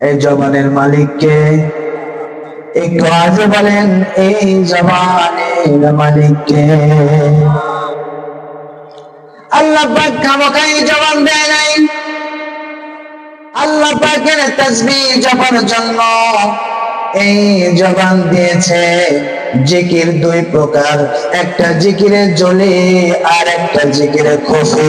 এই জবানের মালিককে। একটু আজ বলেন এই জবানের মালিককে। আল্লাহ পাক খামোখাই জবান দেয় নাই। আল্লাহ পাকের জন্য এই জবান দিয়েছে। জিকির দুই প্রকার, একটা জিকিরে জ্বলে আর একটা জিকিরে পাক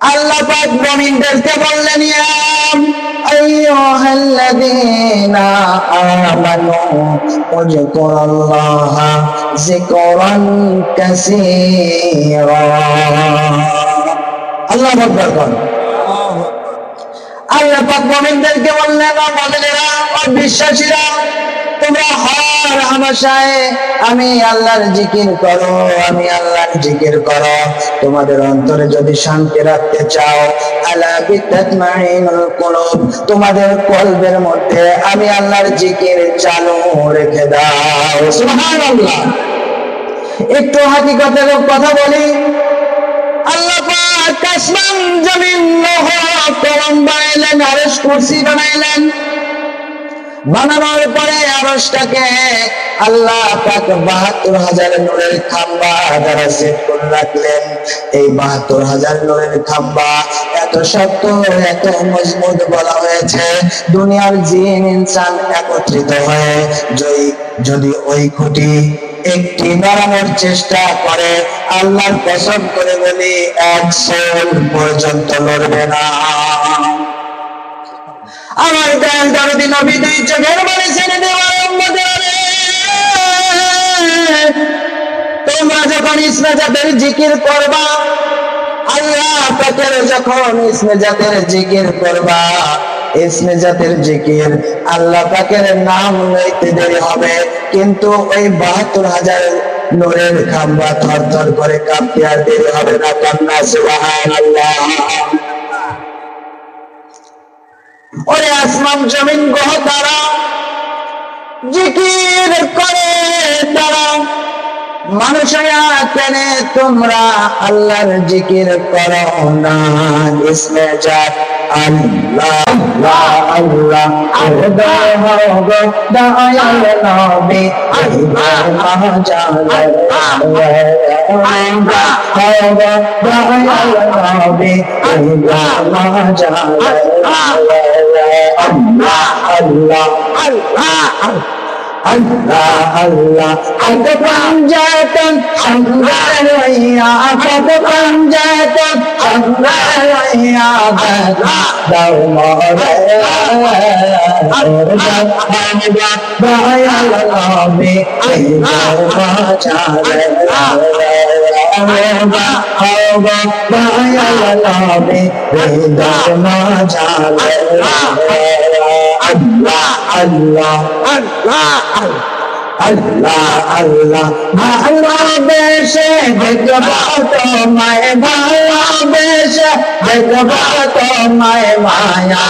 আল্লাহ পাক মুমিনদেরকে বললেন, ইয়া আইয়ুহাল্লাযীনা আমানু উযকুরুল্লাহা যিকরান কাসীরা। আল্লাহ আকবার কোন আল্লাহ পাক মুমিনদেরকে বললেন ও বিশ্বাসীরা আমি আল্লাহর জিকির করো, আমি আল্লাহর জিকির করো। তোমাদের অন্তরে যদি শান্তি রাখতে চাও তোমাদের কলবের মধ্যে আমি আল্লাহর জিকির চালু রেখে দাও। একটু হাকিকতের কথা বলি। আল্লাহ জমিন, লৌহ বানাইলেন কুরসি বানাইলেন। বানানোর পরে আরশটাকে আল্লাহ পাক বাহাত্তর হাজার নূরের খাম্বা দ্বারা সেট করে রাখলেন। এই বাহাত্তর হাজার নূরের খাম্বা এত শক্ত, এত মজবুত বলা হয়েছে, দুনিয়ার জিন ইনসান একত্রিত হয়ে যদি ওই খুঁটি একটি নড়ানোর চেষ্টা করে, আল্লাহর কসম করে বলি, এক পর্যন্ত লড়বে না। আমার দয়াল দরদি নবী দুই চোখের বাড়ি ছেড়ে দেওয়ার তোমরা যখন ইসমে জাতের জিকির করবা, আল্লাহ যখন ইসমে জাতের জিকির করবা, ইসমে জিকির আল্লাহ পাকের নাম লইতে দেরি হবে। কিন্তু ওই বাহাত্তর হাজার নূরের খাম্বা থর করে কাঁপতে আর দেরি হবে না। কান্না সুবহানাল্লাহ। ওরে আসমান জমিন গ্রহ তারা জিকির করে তারা। মানুষরা কেন তোমরা আল্লাহর জিকির করো না। ইসমে জাত আল্লাহ আল্লাহ আল্লাহ। আল্লাহ দয়াল নবী আল্লাহ মাজালে আল্লাহ দয়াল নবী আল্লাহ মাজালে আল্লাহ আল্লাহ। আল্লাহ আল্লাহ। আল্লাহ আল্লাহ। কত পঞ্জাতন আল্লাহ রইয়া কত পঞ্জাতন আল্লাহ রইয়া দাও মরে দয়াল নবী আল্লাহ। বাঁচালে দয়াল নবী হৃদয় মা জালে আল্লাহ আল্লাহ আল্লাহ আল্লাহ আল্লাহ ভালোবেসে দেখব তোমায় ভালোবেসে দেখব তোমায় মায়া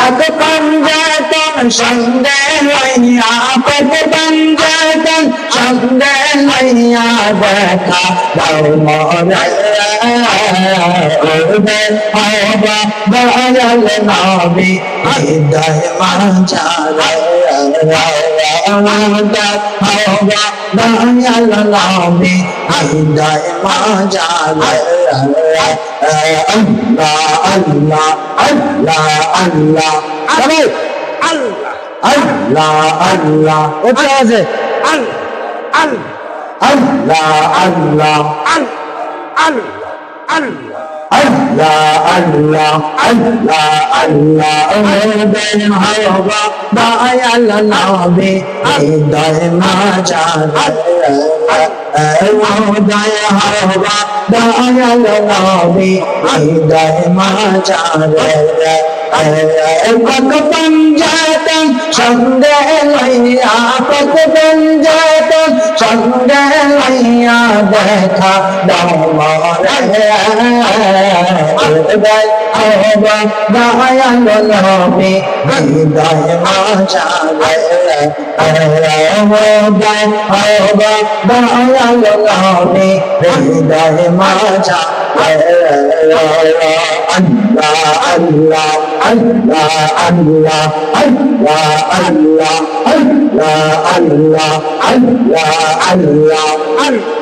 আকপঞ্জাতন সন্দেহইয়া আকপঞ্জাতন সন্দেহইয়া দেখা ধর্ম হবা হৃদয় আল্লাহ আল্লাহ আল্লাহ আল্লাহ আল্লাহ আল্লাহ ওটা আছে আল্লাহ আল্লাহ আল্লাহ আল্লাহ আল্লাহ আল্লাহ দয়াল হৃদয় হবা দয়াল নবী হৃদয় পক পঞ্জাতন সঙ্গে লইয়া দেখা দমরে হৃদয় হবা দয়াল নবী হৃদয় মাঝারে হৃদয় হবা দয়াল নবী হৃদয় মাঝারে আল্লাহ আল্লাহ আল্লাহ আল্লাহ আল্লাহ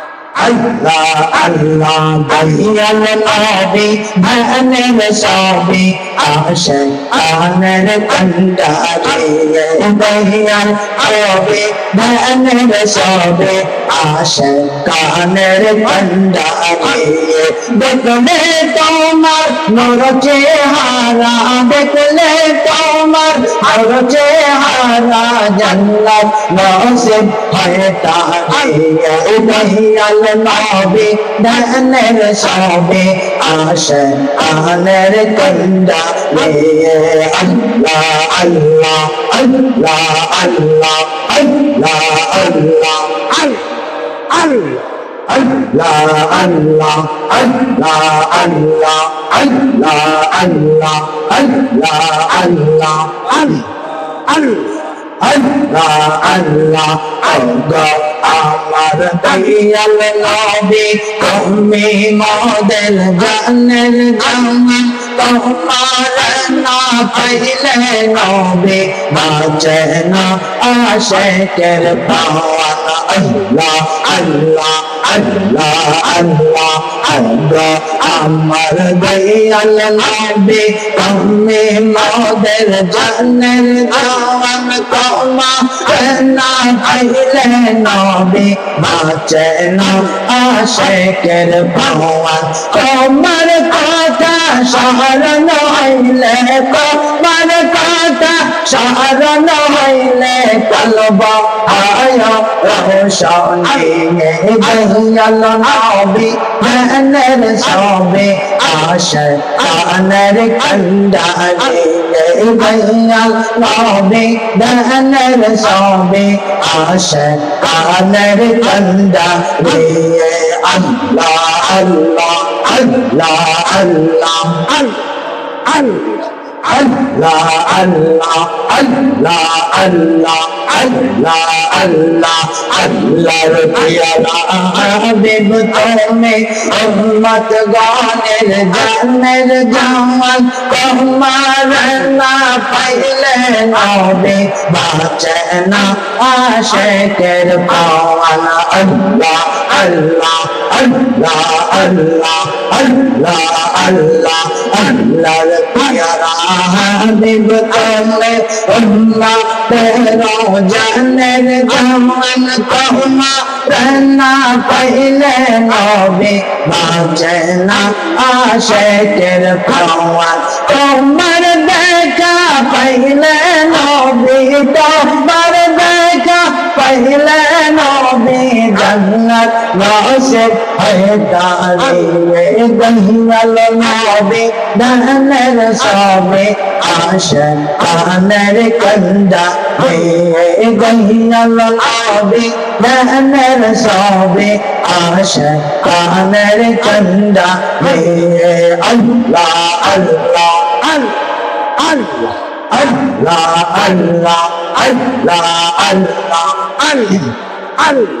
আল্লাহ আল্লাহ, দয়াল নবী ভানের সবি আশে আনের কন্ডারে দয়াল নবী ভানের সবি আশে কানের কন্ডারে দেখলে তোমার নর চেহারা দেখলে তোমার নর চেহারা জান্নাত নসিব হয় তারে দয়াল নবী ধানের সবে আশে আনের কন্ডা রে আল্লাহ আল্লাহ আল্লাহ আল্লাহ আল্লাহ আল্লাহ আল্লাহ আল্লাহ আল্লাহ আল্লাহ আল্লাহ। আল্লাহ আল্লাহ আল্লাহ আল্লাহ আল্লাহ আমার দয়াল নবী তুমি মদের জানের জামান তোমার না পাইলে নবী বাঁচে না আশেকের পাওয়ান আল্লাহ আল্লাহ আল্লাহ আল্লাহ আল্লাহ আমার দয়াল নবী তুমি মদের জানের জামান তোমার না পাইলে নবী বাঁচে না আশেকের পাওয়ান তোমার কথা স্মরণ হইলে তোমার কথা স্মরণ হইলে কলব আয় রোশনী দয়াল নবী জ্ঞানের সবে আশা কানের কন্ডারে দয়াল নবী জ্ঞানের সবে আশা কানের কন্ডারে আল্লাহ আল্লাহ আল্লাহ। আল্লাহ আল্লাহ। আল্লাহ আল্লাহ আল্লাহ আল্লাহ আল্লাহ আল্লাহর পিয়ারা হাবিব তুমি উম্মত গানের জানের জামান তোমার না পাইলে নবে বাঁচে না আশেকের পাওয়ানা আল্লাহ আল্লাহ আল্লাহ আল্লাহ আল্লাহ আল্লাহ আল্লাহ প্যারা হাবিব তোমে উম্মা তেরো জানের জামান তোমা रहना पहले नबी बाजना आशे केर पावा तोमर देखा पहले नबी तोमर देखा पहले হয়ে দাঁড়িয়ে নবে ধনের সবে আশা কানের কন্দা হে দহিয়াল নবে ধনের সবে আশা কানের কন্দা হে আল্লাহ আল্লাহ আল্লাহ আল্লাহ আল্লাহ আল্লাহ আল্লাহ আল্লাহ আল্লাহ।